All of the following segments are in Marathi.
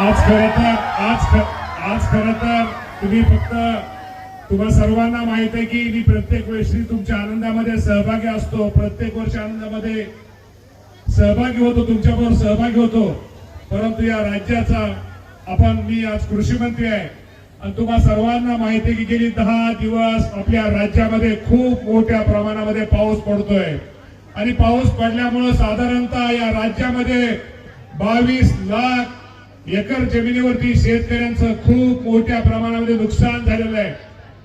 आज खर तर आज खर आज खर तर तुम्ही फक्त तुम्हा सर्वांना माहीत आहे की मी प्रत्येक वर्षी तुमच्या आनंदामध्ये सहभागी असतो. प्रत्येक वर्षी आनंदामध्ये सहभागी होतो तुमच्याबरोबर सहभागी होतो. परंतु या राज्याचा आपण मी आज कृषी मंत्री आहे. आणि तुम्हा सर्वांना माहिती आहे की गेली दहा दिवस आपल्या राज्यामध्ये खूप मोठ्या प्रमाणामध्ये पाऊस पडतोय. आणि पाऊस पडल्यामुळं साधारणतः या राज्यामध्ये बावीस लाख एकर जमिनीवरती शेतकऱ्यांचं खूप मोठ्या प्रमाणामध्ये नुकसान झालेलं आहे.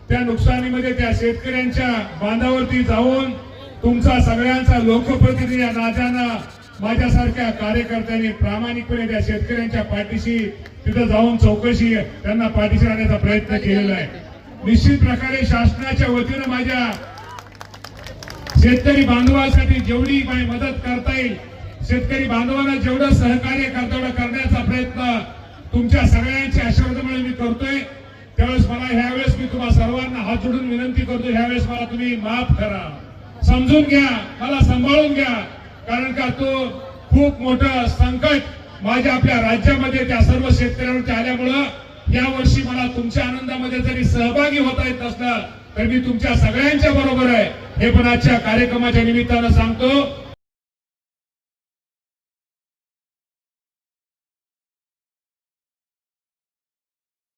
त्या नुकसानीमध्ये त्या शेतकऱ्यांच्या बांधावरती जाऊन तुमचा सगळ्यांचा लोकप्रतिनिधी या राजांना माझ्यासारख्या कार्यकर्त्यांनी प्रामाणिकपणे त्या शेतकऱ्यांच्या पाठीशी तिथं जाऊन चौकशी त्यांना पाठीशी राहण्याचा प्रयत्न केलेला आहे. निश्चित प्रकारे शासनाच्या वतीनं माझ्या शेतकरी बांधवासाठी जेवढी माझी मदत करता येईल शेतकरी बांधवांना जेवढं सहकार्य करता करण्याचा प्रयत्न तुमच्या सगळ्यांच्या आशीर्वादामुळे मी करतोय त्यावेळेस मला ह्यावेळेस मी तुम्हा सर्वांना हात जोडून विनंती करतो ह्यावेळेस मला तुम्ही माफ करा. समजून घ्या मला सांभाळून घ्या. कारण का तो खूप मोठं संकट माझ्या आपल्या राज्यामध्ये त्या सर्व शेतकऱ्यांवरती आल्यामुळं या वर्षी मला तुमच्या आनंदामध्ये जरी सहभागी होता येत नसलं तर मी तुमच्या सगळ्यांच्या बरोबर आहे. हे पण आजच्या कार्यक्रमाच्या निमित्तानं सांगतो.